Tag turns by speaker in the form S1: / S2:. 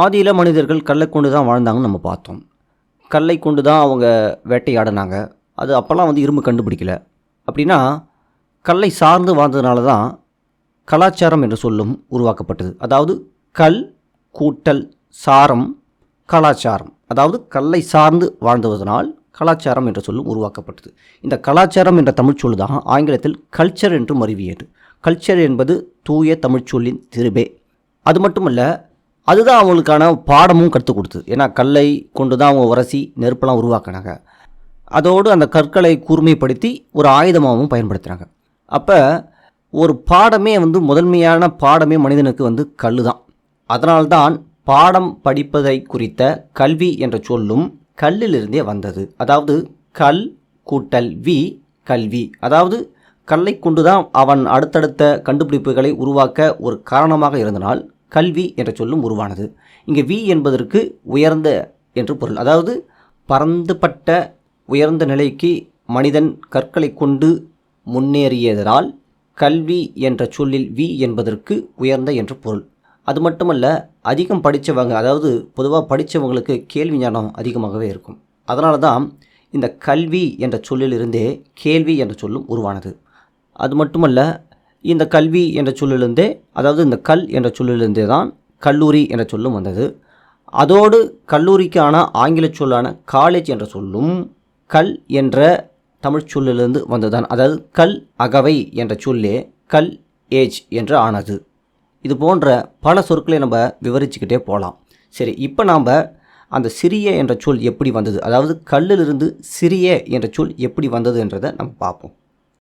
S1: ஆதியில் மனிதர்கள் கல்லை கொண்டு தான் வாழ்ந்தாங்கன்னு நம்ம பார்த்தோம். கல்லை கொண்டு தான் அவங்க வேட்டையாடினாங்க. அது அப்போல்லாம் வந்து இரும்பு கண்டுபிடிக்கல அப்படின்னா கல்லை சார்ந்து வாழ்ந்ததுனால தான் கலாச்சாரம் என்ற சொல்லும் உருவாக்கப்பட்டது. அதாவது கல் கூட்டல் சாரம் கலாச்சாரம். அதாவது கல்லை சார்ந்து வாழ்ந்ததனால் கலாச்சாரம் என்ற சொல்லும் உருவாக்கப்பட்டது. இந்த கலாச்சாரம் என்ற தமிழ்ச்சொல் தான் ஆங்கிலத்தில் கல்ச்சர் என்றும் அறிவியது. கல்ச்சர் என்பது தூய தமிழ்ச்சொல்லின் திருபே. அது மட்டுமல்ல அதுதான் அவங்களுக்கான பாடமும் கற்றுக் கொடுத்தது. ஏன்னா கல்லை கொண்டு தான் அவங்க உரசி நெருப்பெல்லாம் உருவாக்கினாங்க. அதோடு அந்த கற்களை கூர்மைப்படுத்தி ஒரு ஆயுதமாகவும் பயன்படுத்துகிறாங்க அப்போ ஒரு பாடமே வந்து முதன்மையான பாடமே மனிதனுக்கு வந்து கல் தான் அதனால்தான் பாடம் படிப்பதை குறித்த கல்வி என்ற சொல்லும் கல்லிலிருந்தே வந்தது. அதாவது கல் கூட்டல் வி கல்வி. அதாவது கல்லை கொண்டு தான் அவன் அடுத்தடுத்த கண்டுபிடிப்புகளை உருவாக்க ஒரு காரணமாக இருந்தனால் கல்வி என்ற சொல்லும் உருவானது. இங்கே வி என்பதற்கு உயர்ந்த என்று பொருள். அதாவது பரந்துபட்ட உயர்ந்த நிலைக்கு மனிதன் கற்களை கொண்டு முன்னேறியதால் கல்வி என்ற சொல்லில் வி என்பதற்கு உயர்ந்த என்று பொருள். அது மட்டுமல்ல அதிகம் படித்தவங்க அதாவது பொதுவாக படித்தவங்களுக்கு கேள்வி ஞானம் அதிகமாகவே இருக்கும். அதனால தான் இந்த கல்வி என்ற சொல்லிலிருந்தே கேள்வி என்ற சொல்லும் உருவானது. அது மட்டுமல்ல இந்த கல்வி என்ற சொல்லிலிருந்தே அதாவது இந்த கல் என்ற சொல்லிலிருந்தே தான் கல்லூரி என்ற சொல்லும் வந்தது. அதோடு கல்லூரிக்கான ஆங்கில சொல்லான காலேஜ் என்ற சொல்லும் கல் என்ற தமிழ் சொல்லிலிருந்து வந்ததுதான். அதாவது கல் அகவை என்ற சொல்லே கல் ஏஜ் என்று ஆனது. இது போன்ற பல சொற்களை நம்ம விவரிச்சுக்கிட்டே போகலாம் சரி இப்போ நாம் அந்த சிறிய என்ற சொல் எப்படி வந்தது? அதாவது கல்லிலிருந்து சிறிய என்ற சொல் எப்படி வந்தது என்றதை நம்ம பார்ப்போம்.